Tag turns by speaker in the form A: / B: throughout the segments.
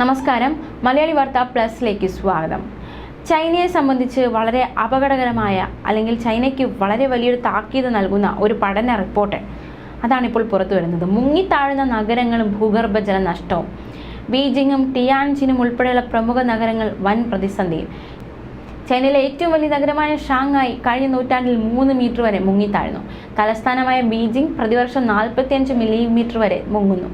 A: നമസ്കാരം. മലയാളി വാർത്ത പ്ലസിലേക്ക് സ്വാഗതം. ചൈനയെ സംബന്ധിച്ച് വളരെ അപകടകരമായ അല്ലെങ്കിൽ ചൈനയ്ക്ക് വളരെ വലിയൊരു താക്കീത് നൽകുന്ന ഒരു പഠന റിപ്പോർട്ട് അതാണിപ്പോൾ പുറത്തു വരുന്നത്. മുങ്ങിത്താഴുന്ന നഗരങ്ങളും ഭൂഗർഭജല നഷ്ടവും ബീജിങ്ങും ടിയാൻജിനും ഉൾപ്പെടെയുള്ള പ്രമുഖ നഗരങ്ങൾ വൻ പ്രതിസന്ധിയിൽ. ചൈനയിലെ ഏറ്റവും വലിയ നഗരമായ ഷാങ്ഹായ് കഴിഞ്ഞ നൂറ്റാണ്ടിൽ മൂന്ന് മീറ്റർ വരെ മുങ്ങിത്താഴ്ന്നു. തലസ്ഥാനമായ ബീജിംഗ് പ്രതിവർഷം നാൽപ്പത്തിയഞ്ച് മില്ലിമീറ്റർ വരെ മുങ്ങുന്നു.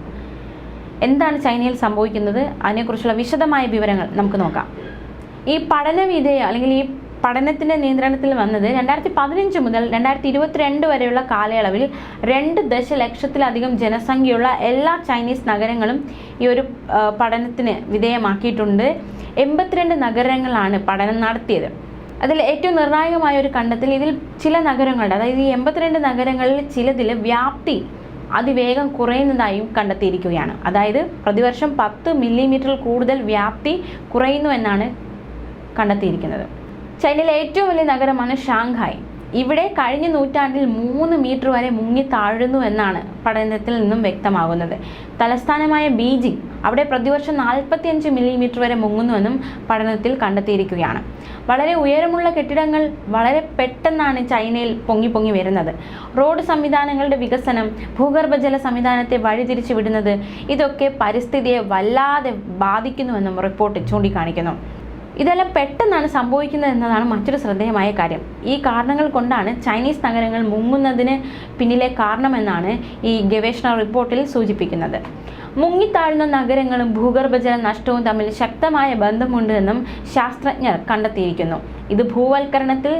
A: എന്താണ് ചൈനയിൽ സംഭവിക്കുന്നത്? അതിനെക്കുറിച്ചുള്ള വിശദമായ വിവരങ്ങൾ നമുക്ക് നോക്കാം. ഈ പഠന വിധേയ അല്ലെങ്കിൽ ഈ പഠനത്തിന്റെ നിയന്ത്രണത്തിൽ വന്നത് രണ്ടായിരത്തി പതിനഞ്ച് മുതൽ രണ്ടായിരത്തി ഇരുപത്തിരണ്ട് വരെയുള്ള കാലയളവിൽ രണ്ട് ദശലക്ഷത്തിലധികം ജനസംഖ്യയുള്ള എല്ലാ ചൈനീസ് നഗരങ്ങളും ഈ ഒരു പഠനത്തിന് വിധേയമാക്കിയിട്ടുണ്ട്. എൺപത്തിരണ്ട് നഗരങ്ങളാണ് പഠനം നടത്തിയത്. അതിൽ ഏറ്റവും നിർണായകമായ ഒരു കണ്ടെത്തൽ ഇതിൽ ചില നഗരങ്ങളുടെ അതായത് ഈ എൺപത്തിരണ്ട് നഗരങ്ങളിൽ ചിലതിൽ വ്യാപ്തി അതിവേഗം കുറയുന്നതായും കണ്ടെത്തിയിരിക്കുകയാണ്. അതായത് പ്രതിവർഷം പത്ത് മില്ലിമീറ്ററിൽ കൂടുതൽ വ്യാപ്തി കുറയുന്നു എന്നാണ് കണ്ടെത്തിയിരിക്കുന്നത്. ചൈനയിലെ ഏറ്റവും വലിയ നഗരമാണ് ഷാങ്ഹായ്. ഇവിടെ കഴിഞ്ഞ നൂറ്റാണ്ടിൽ മൂന്ന് മീറ്റർ വരെ മുങ്ങി താഴുന്നു എന്നാണ് പഠനത്തിൽ നിന്നും വ്യക്തമാകുന്നത്. തലസ്ഥാനമായ ബീജിംഗ് അവിടെ പ്രതിവർഷം നാൽപ്പത്തിയഞ്ച് മില്ലിമീറ്റർ വരെ മുങ്ങുന്നുവെന്നും പഠനത്തിൽ കണ്ടെത്തിയിരിക്കുകയാണ്. വളരെ ഉയരമുള്ള കെട്ടിടങ്ങൾ വളരെ പെട്ടെന്നാണ് ചൈനയിൽ പൊങ്ങി പൊങ്ങി വരുന്നത്. റോഡ് സംവിധാനങ്ങളുടെ വികസനം ഭൂഗർഭജല സംവിധാനത്തെ വഴിതിരിച്ചു വിടുന്നത് ഇതൊക്കെ പരിസ്ഥിതിയെ വല്ലാതെ ബാധിക്കുന്നുവെന്നും റിപ്പോർട്ട് ചൂണ്ടിക്കാണിക്കുന്നു. ഇതെല്ലാം പെട്ടെന്നാണ് സംഭവിക്കുന്നത് എന്നതാണ് മറ്റൊരു ശ്രദ്ധേയമായ കാര്യം. ഈ കാരണങ്ങൾ കൊണ്ടാണ് ചൈനീസ് നഗരങ്ങൾ മുങ്ങുന്നതിന് പിന്നിലെ കാരണമെന്നാണ് ഈ ഗവേഷണ റിപ്പോർട്ടിൽ സൂചിപ്പിക്കുന്നത്. മുങ്ങിത്താഴ്ന്ന നഗരങ്ങളും ഭൂഗർഭജല നഷ്ടവും തമ്മിൽ ശക്തമായ ബന്ധമുണ്ട് എന്നും ശാസ്ത്രജ്ഞർ കണ്ടെത്തിയിരിക്കുന്നു. ഇത് ഭൂവൽക്കരണത്തിൽ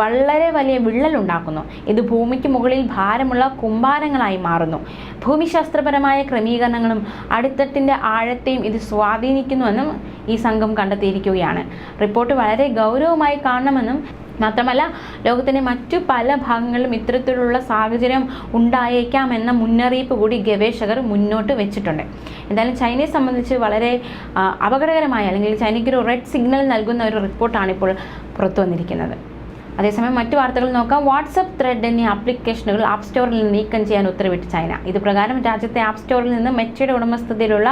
A: വളരെ വലിയ വിള്ളലുണ്ടാക്കുന്നു. ഇത് ഭൂമിക്ക് മുകളിൽ ഭാരമുള്ള കുമ്പാരങ്ങളായി മാറുന്നു. ഭൂമിശാസ്ത്രപരമായ ക്രമീകരണങ്ങളും അടിത്തട്ടിന്റെ ആഴത്തെയും ഇത് സ്വാധീനിക്കുന്നുവെന്നും ഈ സംഘം കണ്ടെത്തിയിരിക്കുകയാണ്. റിപ്പോർട്ട് വളരെ ഗൗരവമായി കാണണമെന്നും മാത്രമല്ല ലോകത്തിന്റെ മറ്റു പല ഭാഗങ്ങളിലും ഇത്തരത്തിലുള്ള സാഹചര്യം ഉണ്ടായേക്കാമെന്ന മുന്നറിയിപ്പ് കൂടി ഗവേഷകർ മുന്നോട്ട് വെച്ചിട്ടുണ്ട്. എന്തായാലും ചൈനയെ സംബന്ധിച്ച് വളരെ അപകടകരമായ അല്ലെങ്കിൽ ചൈനയ്ക്ക് ഒരു റെഡ് സിഗ്നൽ നൽകുന്ന ഒരു റിപ്പോർട്ടാണ് ഇപ്പോൾ പുറത്തു വന്നിരിക്കുന്നത് അതേസമയം മറ്റു വാർത്തകൾ നോക്കാം. വാട്സപ്പ് ത്രെഡ് എന്നീ ആപ്ലിക്കേഷനുകൾ ആപ്പ് സ്റ്റോറിൽ നിന്ന് നീക്കം ചെയ്യാൻ ഉത്തരവിട്ട് ചൈന. ഇത് പ്രകാരം രാജ്യത്തെ ആപ്പ് സ്റ്റോറിൽ നിന്ന് മെച്ചയുടെ ഉടമസ്ഥതയിലുള്ള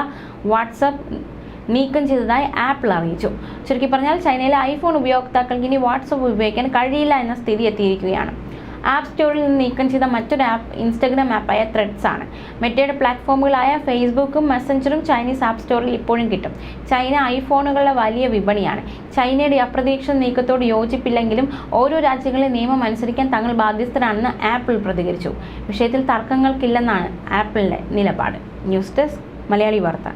A: വാട്സപ്പ് നീക്കം ചെയ്തതായി ആപ്പിൾ അറിയിച്ചു. ചുരുക്കി പറഞ്ഞാൽ ചൈനയിലെ ഐഫോൺ ഉപയോക്താക്കൾക്ക് ഇനി വാട്സപ്പ് ഉപയോഗിക്കാൻ കഴിയില്ല എന്ന സ്ഥിതി എത്തിയിരിക്കുകയാണ്. ആപ്പ് സ്റ്റോറിൽ നിന്ന് നീക്കം ചെയ്ത മറ്റൊരു ആപ്പ് ഇൻസ്റ്റഗ്രാം ആപ്പായ ത്രെഡ്സ് ആണ്. മെറ്റയുടെ പ്ലാറ്റ്ഫോമുകളായ ഫേസ്ബുക്കും മെസ്സഞ്ചറും ചൈനീസ് ആപ്പ് സ്റ്റോറിൽ ഇപ്പോഴും കിട്ടും. ചൈന ഐഫോണുകളുടെ വലിയ വിപണിയാണ്. ചൈനയുടെ അപ്രതീക്ഷിത നീക്കത്തോട് യോജിപ്പില്ലെങ്കിലും ഓരോ രാജ്യങ്ങളിലെ നിയമം അനുസരിക്കാൻ തങ്ങൾ ബാധ്യസ്ഥരാണെന്ന് ആപ്പിൾ പ്രതികരിച്ചു. വിഷയത്തിൽ തർക്കങ്ങൾക്കില്ലെന്നാണ് ആപ്പിളിന്റെ നിലപാട്. ന്യൂസ് ഡെസ്ക് മലയാളി വാർത്ത.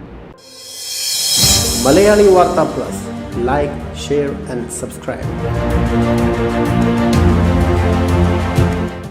B: മലയാളി വാർത്ത plus. Like share and subscribe.